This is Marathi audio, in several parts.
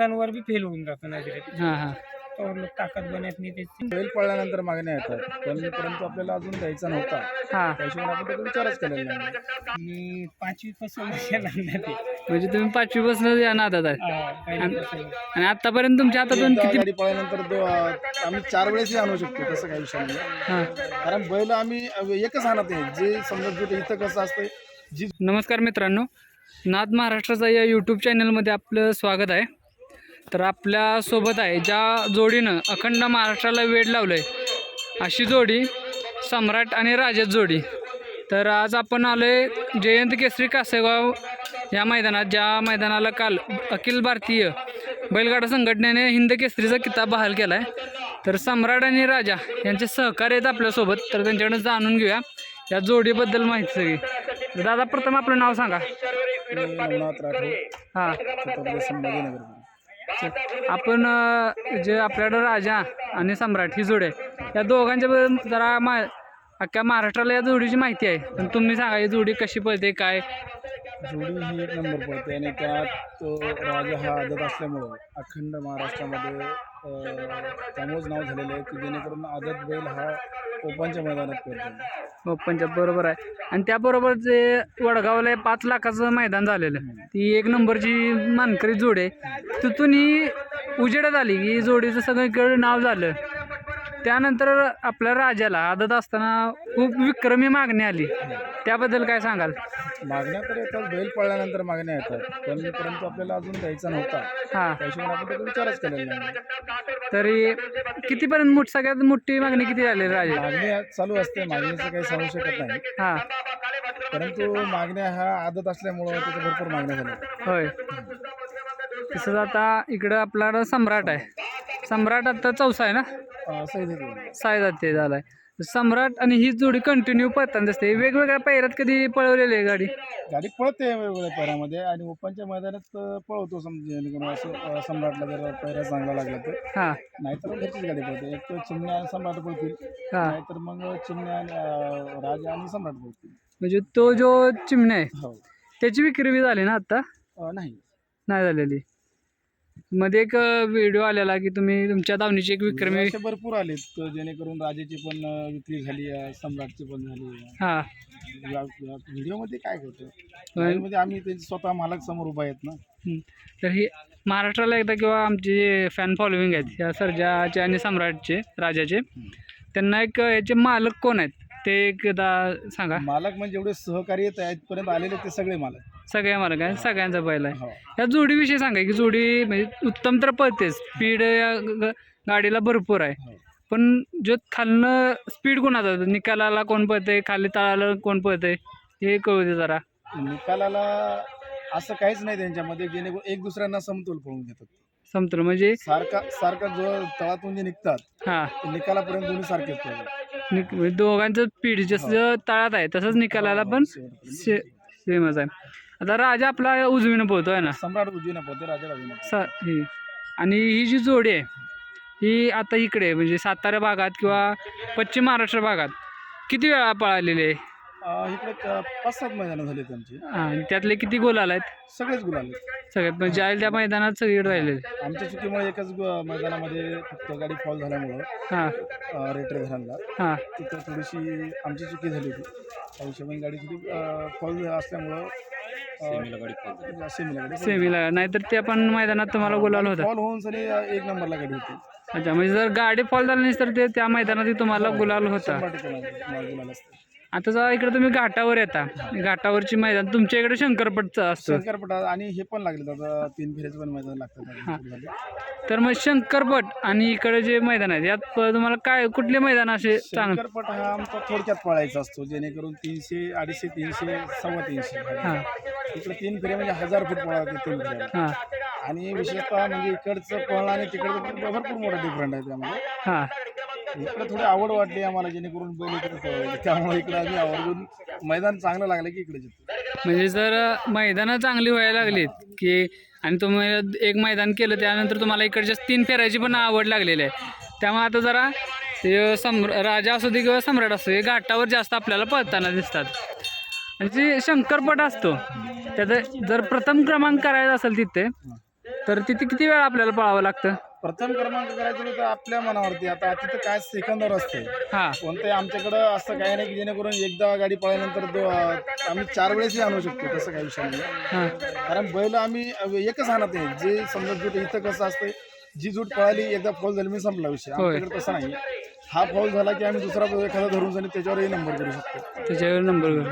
मैदानावर बी फेल होऊन जातो नजरेत हां हां. लोक ताकद बनत नाही त्याची बैल पळल्यानंतर मागण्या येतात पण परंतु आपल्याला अजून द्यायचा नव्हता. हां. त्या हिशोबाने आपण त्याचा विचारच केलेला नाही. मी पाचवी पासून म्हणजे तुम्ही पाचवी पासून या नादात आहे. हा. आणि आतापर्यंत तुमच्या हातातून किती गाडी पळल्यानंतर दो- आम्ही चार वेळेसही आणू शकतो तसं काही विषय नाही. हां. कारण बैल आम्ही एकच आणत नाही. जे समजा कुठे इथं कसं असतं जी नमस्कार मित्रांनो. नाद महाराष्ट्राचा या यूट्यूब चॅनलमध्ये आपलं स्वागत आहे. तर आपल्यासोबत आहे ज्या जोडीनं अखंड महाराष्ट्राला वेड लावलं आहे अशी जोडी सम्राट आणि राजत जोडी. तर आज आपण आलो आहे जयंत केसरी कासेगाव या मैदानात ज्या मैदानाला काल अखिल भारतीय बैलगाडा संघटनेने हिंद केसरीचा किताब बहाल केला आहे तर सम्राट आणि राजा यांचे सहकार्य आहेत आपल्यासोबत तर त्यांच्याकडे जाणून घेऊया या जोडीबद्दल माहिती सगळी. दादा प्रथम आपलं नाव सांगा. हां. आपण जे आपल्याकडं राजा आणि सम्राट ही जोडी आहे या दोघांच्या जरा मा अख्ख्या महाराष्ट्राला या जोडीची माहिती आहे. पण तुम्ही सांगा ही जोडी कशी पळते काय? जोडी ही एक नंबर पडते. आणि त्यात तो राजा हा आदत असल्यामुळं अखंड महाराष्ट्रामध्ये त्यामुळेच नाव झालेलं आहे की जेणेकरून आदत बैल हा ओपनच्या मैदानात पडतो. ओपनच्या बरोबर आहे. आणि त्याबरोबर जे वडगावला आहे पाच लाखाचं मैदान झालेलं आहे ती एक नंबरची मानकरी जोड. आहे तिथून ही उजेडात आली की जोडीचं सगळीकडे नाव झालं. त्यानंतर आपल्या राजाला आदत असताना खूप विक्रमी मागणी आली. त्याबद्दल काय सांगाल? मागण्या तर येतात बैल पळल्यानंतर मागण्या येतात. पण परंतु आपल्याला अजून द्यायचा नव्हता. हां. आपण त्याचा विचारच केलेला नाही. तरी कितीपर्यंत मोठ सगळ्यात मोठी मागणी किती झाली राजा? मागणी चालू असते मागणीचं काही सांगू शकत नाही. हां. परंतु मागण्या हा आदत असल्यामुळं त्याच्या भरपूर मागण्या झाल्या होय. तसंच आता इकडं आपला सम्राट आहे. सम्राट आता चौसा आहे ना? सायदात ते झालाय. सम्राट आणि ही जोडी कंटिन्यू पळताना दिसते. वेगवेगळ्या पैरात कधी पळवलेली आहे गाडी? गाडी पळते वेगवेगळ्या पैरामध्ये आणि ओपनच्या मैदानात पळवतो समजा असं सम्राटला जर पैरा चांगला लागला तर. हां. नाहीतर घरचीच गाडी पळते. एक तर चिमण्या आणि सम्राट पळतील. हां. नाहीतर मग चिमण्या आणि राजा आणि सम्राट पळतील. म्हणजे तो जो चिमण्या आहे हो. त्याची विक्री झाली ना आत्ता अं, नाही. नाही झालेली. मध्ये एक व्हिडिओ आलेला की तुम्ही तुमच्या दावणीची एक विक्रमी असे भरपूर आलेत जेणेकरून राजाची पण विक्री झाली आहे सम्राटची पण झाली आहे. हां. व्हिडिओमध्ये काय करतो मध्ये आम्ही ते स्वतः मालक समोर उभा आहेत ना. तर ही महाराष्ट्राला एकदा किंवा आमचे जे फॅन फॉलोविंग आहेत या सर्जाचे आणि सम्राटचे राजाचे त्यांना एक याचे मालक कोण आहेत? ते एकदा सांगा. मालक म्हणजे एवढे सहकार्य पर्यंत आलेले ते सगळे मालक. सगळ्या मालक आहे सगळ्यांचा बैल आहे. हो. या जोडीविषयी सांगा की जोडी म्हणजे उत्तम तर पळतेच स्पीड या ग- गाडीला भरपूर आहे. हो. पण जो खालनं स्पीड कोणाचा निकालाला कोण पळते खाली तळाला कोण पळते हे कळू दे जरा. निकालाला असं काहीच नाही त्यांच्यामध्ये जेणेकरून एक दुसऱ्यांना समतोल पळून घेतात. समतोल म्हणजे? सारखा सारखा जो तळातून जे निघतात हां. ते निकालापर्यंत दोन्ही सारखेच पळतात. निक म्हणजे दोघांचं स्पीड जसं तळात आहे तसंच निकालाला पण से सेमच आहे. आता राजा आपला उजवीनं पोहतो आहे ना? सम्राट उजवीनं पळते राजा डावीनं. सा ही. आणि ही जी जोडी आहे ही आता इकडे म्हणजे सातारा भागात किंवा पश्चिम महाराष्ट्र भागात किती वेळा पळालेली आहे? अं, इकडे क- पाच सात मैदानं झाली त्यांची हां आणि त्यातले किती गोल आलायत सगळेच गुलाले सगळ्यात म्हणजे आहे त्या मैदानात सगळीकडे राहिलेले आमच्या चुकीमुळे एकच गु- मैदानामध्ये फक्त गाडी फॉल झाल्यामुळं हां. रेटर धरणला हां. तिथं थोडीशी आमची चुकी झाली होती. त्या हिशोबाने गाडी थोडी फॉल असल्यामुळं सेमीला गाडी सेमीला नाहीतर त्या पण मैदानात तुम्हाला गुलाल होता. फॉल होऊन सरी एक नंबरला गाडी होती. अच्छा म्हणजे जर गाडी फॉल झाली नाही तर ते त्या मैदानात तुम्हाला गुलाल होता. शंभर टक्के माझं- माझं गुलाल असतं. आता जर इकडे तुम्ही घाटावर येता. घाटावरची मैदान तुमच्या इकडे शंकरपटचं असतं. शंकरपटा आणि हे पण लागले आता तीन फेऱ्याचे पण मैदान लागतात. तर मग शंकरपट आणि इकडे जे मैदान आहेत यात तुम्हाला काय कुठले मैदान असे चांगले? शंकरपट हा आमचा थोडक्यात पळायचा असतो जेणेकरून तीनशे अडीचशे तीनशे सव्वा तीनशे. हां. इकडे तीन फेऱ्या म्हणजे हजार फूट पळा तीन फेऱ्या हां. आणि विशेषतः म्हणजे इकडचं पळणं आणि तिकडचं भरपूर मोठा डिफरंट आहे त्यामध्ये. हां. इकडे थोडी आवड वाटली आम्हाला जेणेकरून बैल इकडे पळवायचे. त्यामुळे इकडे आम्ही आवर्जून मैदान चांगलं लागलं की इकडे म्हणजे जर मैदानं चांगली व्हायला लागलीत की आणि तुम्ही एक मैदान केलं त्यानंतर तुम्हाला इकडच्या तीन फेरायची पण आवड लागलेली आहे. त्यामुळे आता जरा हे सम्र राजा असू दे किंवा सम्राट असू दे हे घाटावर जास्त आपल्याला पळताना दिसतात. आणि जे शंकरपट असतो त्याचं जर प्रथम क्रमांक करायचा असेल तिथे तर तिथे किती वेळ आपल्याला पळावं लागतं? प्रथम क्रमांक करायचं तर आपल्या मनावरती. आता तिथं काय सेकंदवर असते. हां. कोणते आमच्याकडं असं काही नाही की जेणेकरून एकदा गाडी पळाल्यानंतर दो आम्ही चार वेळेसही आणू शकतो. तसं काही विषय नाही हां. कारण बैल आम्ही एकच आणत नाही जे समजा जूट इथं कसं असतं जी जूट पळाली एकदा फॉल झाली मी संपला विषय. होय. आमच्याकडे तसं नाही हा फॉल झाला की आम्ही दुसरा एखादा धरून जाणे त्याच्यावरही नंबर करू शकतो. त्याच्यावर नंबर करू.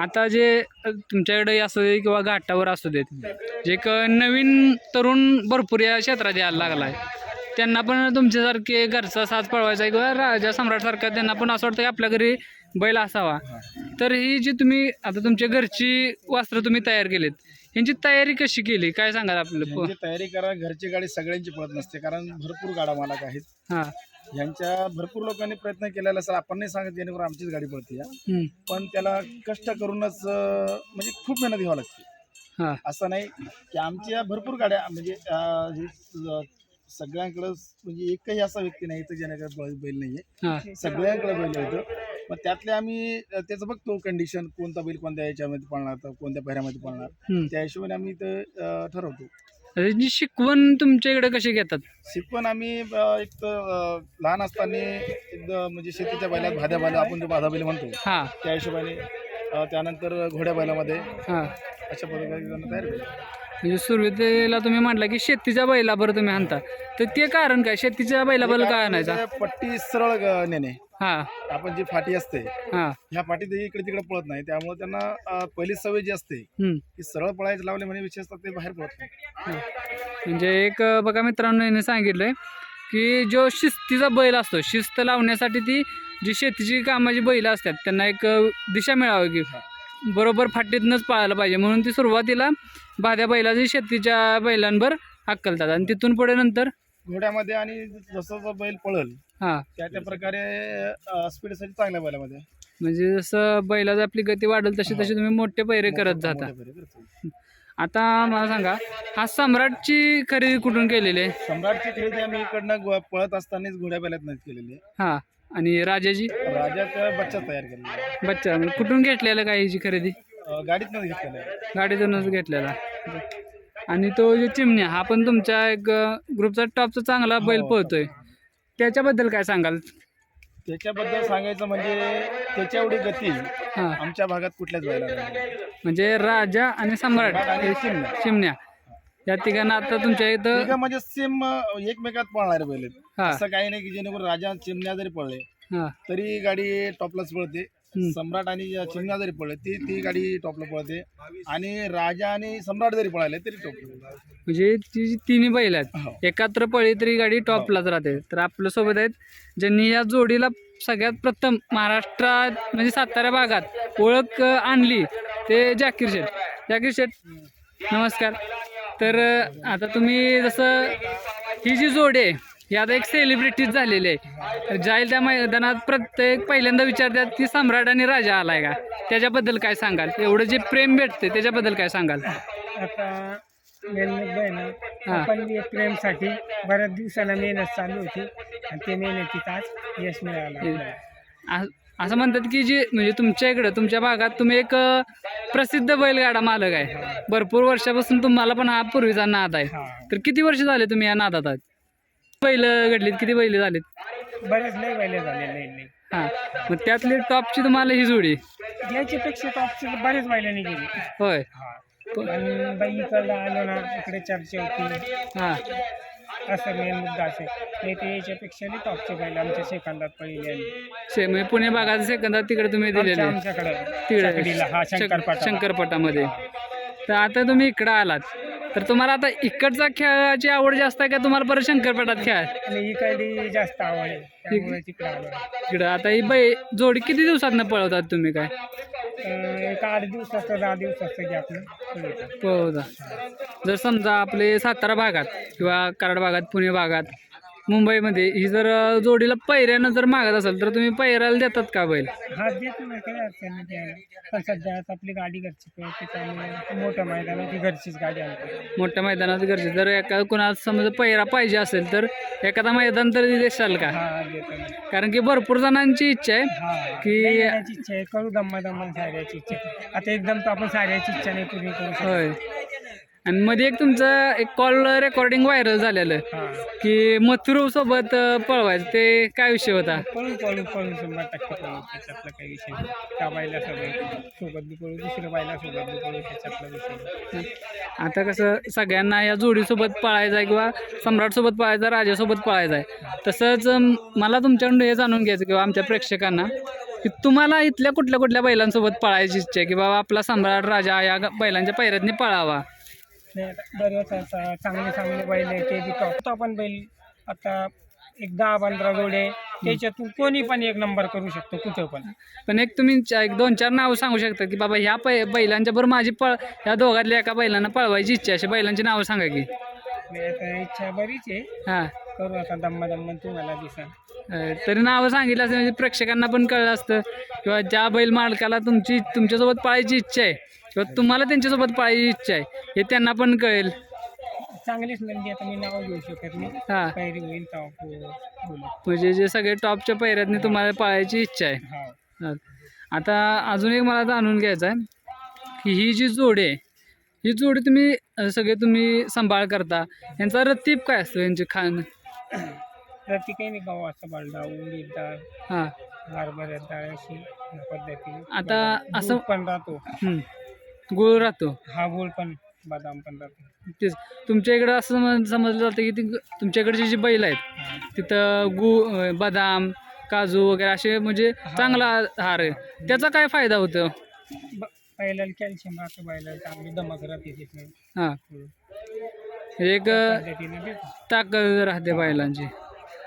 आता जे तुमच्याकडे असू दे किंवा घाटावर असू देत जे एक नवीन तरुण भरपूर या क्षेत्रात यायला लागला आहे त्यांना पण तुमच्यासारखे घरचा साज पळवायचा आहे किंवा राजा सम्राटसारखा त्यांना पण असं वाटतं की आपल्या घरी बैल असावा. तर ही जी तुम्ही आता तुमच्या घरची वस्त्र तुम्ही तयार केलीत यांची तयारी कशी केली? काय सांगाल आपलं? यांची तयारी करा घरची गाडी सगळ्यांची पळत नसते कारण भरपूर गाडा मालक आहेत. हां. यांच्या भरपूर लोकांनी प्रयत्न केलेला असेल आपण नाही सांगत जेणेकरून आमचीच गाडी पळते या हम्म. पण त्याला कष्ट करूनच अं, म्हणजे खूप मेहनत घ्यावं लागते. हां. असं नाही की आमच्या भरपूर गाड्या म्हणजे अं, हे स- सगळ्यांकडं म्हणजे एकही असा व्यक्ती नाही तर ज्याच्याकडे बैल- बैल नाही आहे हां. सगळ्यांकडे बैल येतं मग त्यातले आम्ही अं, त्याचं बघतो कंडिशन कोणता बैल कोणत्या याच्यामध्ये पळणार तर कोणत्या पेऱ्यामध्ये पळणार. हम्म. त्या हिशोबाने आम्ही ते अं, ठरवतो. शिकवण तुमच्या इकडे कशी घेतात? शिकवण आम्ही अं, एक तर अं, लहान असताना एकदम म्हणजे शेतीच्या बैलात भाद्या बैला आपण जो भादा बैल म्हणतो हां. त्या हिशोबाने अं, त्यानंतर घोड्या बैलामध्ये हां. अशा पद्धतीने तयार केलं म्हणजे सुरुवातीला तुम्ही म्हटलं की शेतीच्या बैला बरं तुम्ही आणता. तर ते कारण काय? शेतीच्या बैलाबद्दल काय आणायचा? म्हणजे पट्टी सरळ ग- नेणे. हां. आपण जी फाटी असते हां. ह्या फाटीत इकडे तिकडे पळत नाही. त्यामुळे त्यांना अं, पहिली सवय जी असते हम्म. की सरळ पळायचं लावले म्हणजे विशेषतः ते बाहेर पळत नाही. म्हणजे एक अं, बघा मित्रांनो याने सांगितलंय की जो शिस्तीचा बैल असतो शिस्त लावण्यासाठी ती जी शेतीची कामाची बैल असतात त्यांना एक अं, दिशा मिळावी की बरोबर फाटीतनंच पाळायला पाहिजे. म्हणून ती सुरुवातीला भाद्या बैलाची शेतीच्या बैलांवर हक्कलतात आणि तिथून पुढे नंतर? घोड्यामध्ये आणि जसं जसं बैल पळल हां. त्या त्या प्रकारे स्पीडसाठी चांगल्या बैलामध्ये. म्हणजे जसं बैलाची आपली गती वाढेल तशी तशी तुम्ही मोठे पैरे करत जाता. आता मला सांगा हा सम्राटची खरेदी कुठून केलेली आहे? सम्राटची खरेदी आम्ही इकडनं गो- पळत असतानाच घोड्या बैलात नाही केलेली. आहे हां. आणि राजाची? राजाचा बच्चा तयार केलेला आहे. बच्चा म्हणजे कुठून घेतलेलं काय हिची खरेदी? गाडीतनंच घेतलेला गाडीतूनच घेतलेला. आणि तो जो चिमण्या हा पण तुमच्या एक ग्रुपचा टॉपचा चांगला बैल हो. पळतोय त्याच्याबद्दल काय सांगाल? त्याच्याबद्दल सांगायचं म्हणजे त्याच्या एवढी गती हां. आमच्या भागात कुठल्याच बैला नाही. म्हणजे राजा आणि सम्राट चिमण्या. चिमण्या. या तिघांना आता तुमच्या इथं तिघं म्हणजे सेम एकमेकात पळणारे बैल आहेत. हां. असं काही नाही की जेणेकरून राजा चिमण्या जरी पळले हां. तरी गाडी टॉपलाच पळते. सम्राट आणि चिमण्या जरी पळले ती ती गाडी टॉपला पळते. आणि राजा आणि सम्राट जरी पळाले तरी टॉपला म्हणजे ती जी तिन्ही बैल आहेत हो. एकत्र पळी तरी गाडी टॉपलाच राहते. तर आपल्यासोबत आहेत ज्यांनी या जोडीला सगळ्यात प्रथम महाराष्ट्रात म्हणजे सातारा भागात ओळख आणली ते जाकीर शेठ. जाकीर शेठ नमस्कार. तर आता तुम्ही जसं ही जी जोडी आहे ही आता एक सेलिब्रिटीज झालेली आहे. जाईल त्या मैदानात प्रत्येक पहिल्यांदा विचारतात की सम्राट आणि राजा आलाय का? त्याच्याबद्दल काय सांगाल? एवढं जे प्रेम भेटते त्याच्याबद्दल काय सांगाल? आता. आपण प्रेमसाठी बऱ्याच दिवसाला मेहनत चालू होती आणि ते मेहनतीत आज यश मिळालं. असं म्हणतात की जी म्हणजे तुमच्या इकडं तुमच्या भागात तुम्ही एक प्रसिद्ध बैलगाडा मालक आहे. भरपूर वर्षापासून तुम्हाला पण हा पूर्वीचा नाद आहे. तर किती वर्ष झाले तुम्ही या नादात आहात बैल घडलीत किती बैल झालीत? बरेच लय बैल झालेले नाही हां. मग त्यातली टॉपची तुम्हाला ही जोडी? याच्यापेक्षा टॉपची बरेच बैलांनी गेली. होय. हा. बाई आलो ना इकडे चर्चा होती. हां. असं मेन मुद्दा असेल नाही ते याच्यापेक्षा टॉपचे बैल आमच्या सेकंदात पहिले. शे म्हणजे पुणे भागात सेकंदात तिकडे तुम्ही दिलेले. आमच्या- आमच्याकडे. तिकडे. हा शंकरपाटा शंकरपटामध्ये. तर आता तुम्ही इकडं आलात. तर तुम्हाला आता इकडचा खेळाची आवड जास्त आहे का? तुम्हाला परत शंकरपटात खेळ आणि जास्त आवड आहे त्यामुळे तिकडे आलो इकडं आता ही बै जोडी किती दिवसातनं पळवतात तुम्ही काय? अं, एक आठ दिवसाचं दहा दिवसाचं. पळवता. जर समजा आपले सातारा भागात किंवा कराड भागात पुणे भागात मुंबईमध्ये. ही जर जोडीला पैऱ्यानं जर मागत असेल तर तुम्ही पैऱ्याला देतात का बैल? हा देतो ना काही अडचण नाही द्यायला पण सध्या आता आपली गाडी घरची पळते त्यामुळे मोठ्या मैदानात ती घरचीच गाडी आणतो मोठ्या मैदानात गरजे जर एका कोणाला समजा पैरा पाहिजे असेल तर एखादा मैदान तरी देशाल का? हा देतो ना. कारण की भरपूर जणांची इच्छा आहे हा की- नाही इच्छा आहे. करू दम्मा दम्मा साऱ्याची इच्छा. आहे. आता एकदम तर आपण साऱ्याची इच्छा नाही पूर्ण करू शकत. होय. आणि मध्ये एक तुमचं एक कॉल रेकॉर्डिंग व्हायरल झालेलं. की मथुरू सोबत पळवायचं ते काय विषय होता? पळू पळू पळू शंभर टक्के पळू त्याच्यातला काही विषय नाही. त्या बायला सगळं सोबत बी पळू दुसऱ्या बायला सोबत बी पळू त्याच्यातला विषय नाही. आता कसं सगळ्यांना या जोडीसोबत पळायचं आहे किंवा सम्राटसोबत पळायचं आहे राजासोबत पळायचं आहे. तसंच अं, मला तुमच्याकडून हे जाणून घ्यायचं किंवा आमच्या प्रेक्षकांना की तुम्हाला इथल्या कुठल्या कुठल्या बैलांसोबत पळायची इच्छा आहे? की बाबा आपला सम्राट राजा या ग- बैलांच्या पैऱ्यातनी पळावा. आता बरेच आता चांगले चांगले बैल आहे ते बी टॉप आपण बैल आता एक दहा पंधरा जोडे त्याच्यातून कोणी पण एक नंबर करू शकतो कुठं पण. पण एक तुम्ही चा- एक दोन चार नावं सांगू शकता की बाबा ह्या पै बैलांच्या बरोबर माझी पळ ह्या दोघातल्या एका बैलांना पळवायची इच्छा आहे. अशी बैलांची नावं सांगा की. आता इच्छा बरीच आहे. हां. करू आता दम्मा दम्मा तुम्हाला दिसा. अं, तरी नावं सांगितलं असतं म्हणजे प्रेक्षकांना पण कळलं असतं किंवा ज्या बैल मालकाला तुमची तुमच्यासोबत पाळायची इच्छा आहे किंवा तुम्हाला त्यांच्यासोबत पाळायची इच्छा आहे. हे त्यांना पण कळेल. चांगलीच म्हणजे आता मी नाव घेऊ शकत नाही. हां. होईल बोलू. म्हणजे जे सगळे टॉपच्या पैऱ्यातनी तुम्हाला पाळायची इच्छा आहे. हा. हा. आता अजून एक मला जाणून घ्यायचं आहे की ही जी जोडी आहे ही जोडी तुम्ही अं, सगळे तुम्ही सांभाळ करता. यांचा रतीब काय असतो यांचे खाण ती काही नाही उडीद डाळ हां. हरभऱ्यात डाळ अशी या पद्धतीने. आता असं- पण राहतो. गुळ राहतो? हा गोळ पण बदाम पण राहतो. तेच तुमच्या इकडं असं सम- समजलं जातं की ती तुमच्याकडची जी बैल आहेत तिथं गु अं, बदाम काजू वगैरे असे म्हणजे चांगला हार आहे. त्याचा काय फायदा होतो? ब- बैलाला कॅल्शियम राहतं बैलाला चांगली दमक राहते तिथे हां. एक अं, पद्धतीने देतो ताकद राहते बैलांची.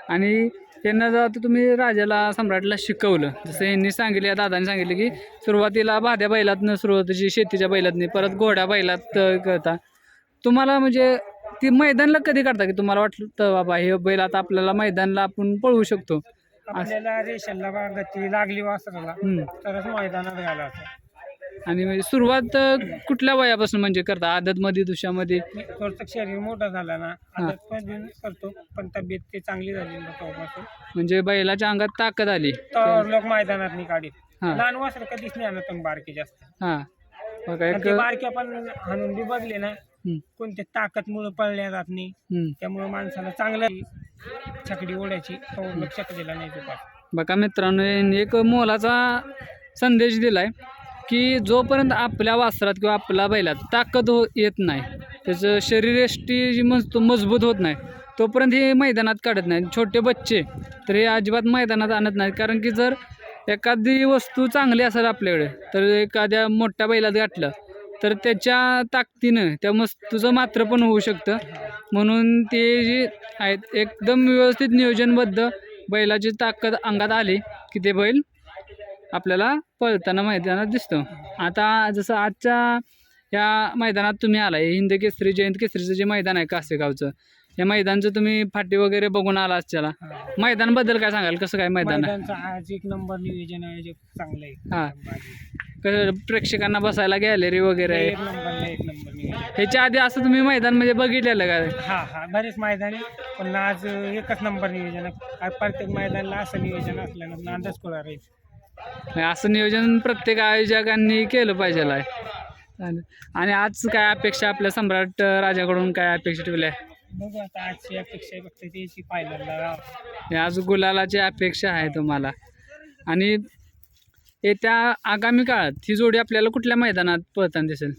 आणि त्यांना जर आता तुम्ही राजाला सम्राटला शिकवलं जसं यांनी सांगितले या दादांनी सांगितलं की सुरुवातीला भाद्या बैलातनं सुरुवातीची शेतीच्या बैलातनी परत घोड्या बैलात करता. तुम्हाला म्हणजे ती मैदानला कधी करता की तुम्हाला वाटतं बाबा हे बैल आता आपल्याला मैदानला आपण पळवू शकतो? आपल्याला रेशनला गती लागली वासराला. तरच मैदानात घालायचं. आणि म्हणजे सुरुवात अं, कुठल्या वयापासून म्हणजे करता? आदतमध्ये दुशामध्ये थोडंसं शरीर मोठं झालं ना आदत पण करतो पण तब्येत ते चांगली झाली ना तेव्हापासून. म्हणजे बैलाच्या अंगात ताकद आली. तर लोक मैदानात नाही काढीत हां. लहान वासर कधीच नाही आणत पण बारके जास्त. हां. बघा आणि एक ते बारके पण हाणून बी बघले ना हं, कोणत्या ताकदमुळे पळल्या जात नाही. हं. त्यामुळे माणसाला चांगलं छकडी ओढायची तो लक्ष दिला नाही बघा मित्रांनो यांनी एक मोलाचा संदेश दिलाय. की जोपर्यंत आपल्या वासरात किंवा आपल्या बैलात ताकद हो येत नाही त्याचं शरीरयष्टी जी मज मजबूत होत नाही तोपर्यंत हे मैदानात काढत नाही. छोटे बच्चे तर हे अजिबात मैदानात आणत नाहीत. कारण की जर एखादी वस्तू चांगली असेल आपल्याकडे तर एखाद्या मोठ्या बैलात गाठलं तर त्याच्या ताकदीनं त्या वस्तूचं मात्र पण होऊ शकतं. म्हणून ते जे आहेत एकदम व्यवस्थित नियोजनबद्ध बैलाची ताकद अंगात आली की ते बैल आपल्याला पळताना मैदानात दिसतो. आता जसं आजच्या या मैदानात तुम्ही आलाय हिंद केसरी जयंत केसरीचं जे मैदान आहे कासेगावचं या मैदानचं तुम्ही फाटी वगैरे बघून आला त्याला मैदानबद्दल काय सांगाल? कसं काय मैदान आहे? मैदानचं आज एक नंबर नियोजन आहे जे चांगलं आहे. हां. कसं प्रेक्षकांना बसायला गॅलरी वगैरे आहे? नंबर एक नंबर नियोजन. ह्याच्या आधी असं तुम्ही मैदान म्हणजे बघितलेलं का? हा हा बरेच मैदान आहे पण आज एकच नंबर नियोजन आहे. आज प्रत्येक मैदानाला असं नियोजन असल्यानं नांदच राहील. म्हणजे असं नियोजन प्रत्येक आयोजकांनी केलं पाहिजे आहे. आणि आज काय अपेक्षा आपल्या सम्राट राजाकडून काय अपेक्षा ठेवल्या? आजची अपेक्षा आहे फक्त त्याची पाहिल्याला आज गुलालाची अपेक्षा आहे तुम्हाला. आणि येत्या आगामी काळात ही जोडी आपल्याला कुठल्या मैदानात पळताना दिसेल?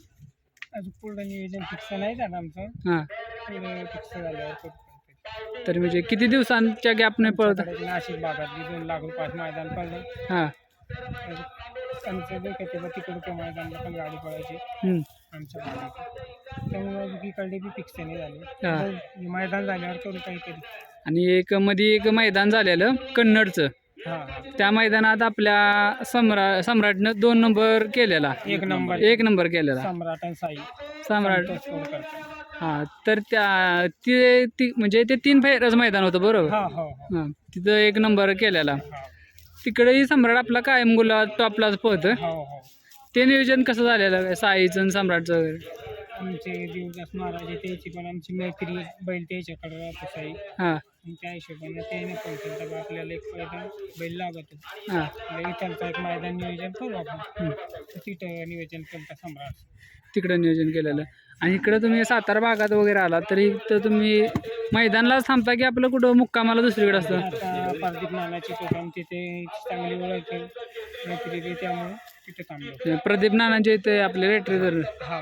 अजून पुढं नियोजन फिक्स नाही झालं आमचं. हां. फिक्स. तर म्हणजे किती दिवसांच्या गॅपने पळत नाशिक भागातली दोन लागून पाच मैदान पडले. हां. आमचं डोक्यात आहे बा तिकडे त्या मैदानाला पण गाडी हम्म. आमच्या भागात त्यामुळे अजून इकडे बी फिक्स नाही झाले. हा. हे मैदान झाल्यावर करू काहीतरी. आणि एक मध्ये एक मैदान झालेलं कन्नडचं. हा. हा त्या मैदानात आपल्या सम्रा सम्राटनं दोन नंबर केलेला. एक नंबर. एक नंबर केलेला. सम्राट आणि साई. सम्राट. संतोष. हां तर त्या ते ती म्हणजे ते तीन फेरच मैदान होतं बरोबर? हा हो हो. हां तिथं एक नंबर केलेला. हा. तिकडेही सम्राट आपला कायम गुला टॉपलाच पोहतं हो हो. ते नियोजन कसं झालेलं साईचं आणि सम्राटचं वगैरे? आमचे देवदास महाराज आहे, त्याची पण आमची मैत्री बैल त्याच्याकडे राहतो साई हां. आणि त्या हिशोबाने त्याने पण केलं तेव्हा आपल्याला एक मैदान बैल लागत. हां. इथलचं एक मैदान नियोजन करू आपण. हं. तिथं नियोजन केलं सम्राट. तिकडं नियोजन केलेलं. आणि इकडं तुम्ही सातारा भागात वगैरे आला तरी तर तुम्ही मैदानलाच थांबता की आपलं कुठं मुक्कामाला दुसरीकडे असतं? आता पारदीप नानाची प्रोग्राम तिथे चांगली ओळख आहे मैत्री आहे, त्यामुळे तिथे थांबलो प्रदीप नानांच्या इथे आपले रेट्रेजर हा.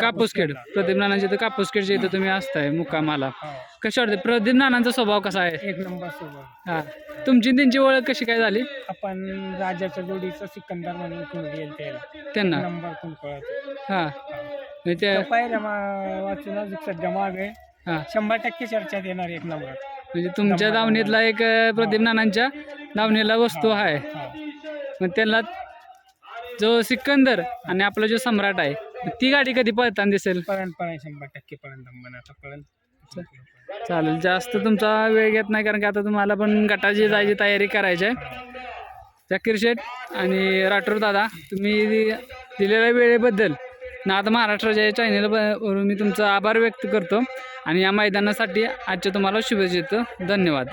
कापूसखेड प्रदीप नानांच्या इथं कापूसखेडच्या इथं तुम्ही असताय मुक्कामाला. हा. कशा वाटते प्रदीप नानांचा स्वभाव कसा आहे? एक नंबर सोबत हा. तुमची आणि त्यांची ओळख कशी काय झाली? आपण राजाच्या जोडीचं सिकंदर म्हणून खून गेल त्याला. त्यांना? नंबर खून कळत हा. म्हणजे त्या पायऱ्या मा- वाचून अजून सध्या मागे. हा. शंभर टक्के चर्चेत येणार एक नंबर. म्हणजे तुमच्या दावणीतला एक प्रदीप नानांच्या दावणीला वस्तू आहे. मग त्याला जो सिकंदर आणि आपला जो सम्राट आहे ती गाडी कधी पळताना दिसेल? शंभर टक्के आता चालेल जास्त तुमचा वेळ घेत नाही कारण की आता तुम्हाला पण गटाची जायची तयारी करायची आहे. जाकीर शेठ आणि राठोर दादा तुम्ही दिलेल्या वेळेबद्दल नाद महाराष्ट्राच्या या चॅनल वरून मी तुमचा आभार व्यक्त करतो आणि या मैदानासाठी आजच्या तुम्हाला शुभेच्छा देतो. धन्यवाद.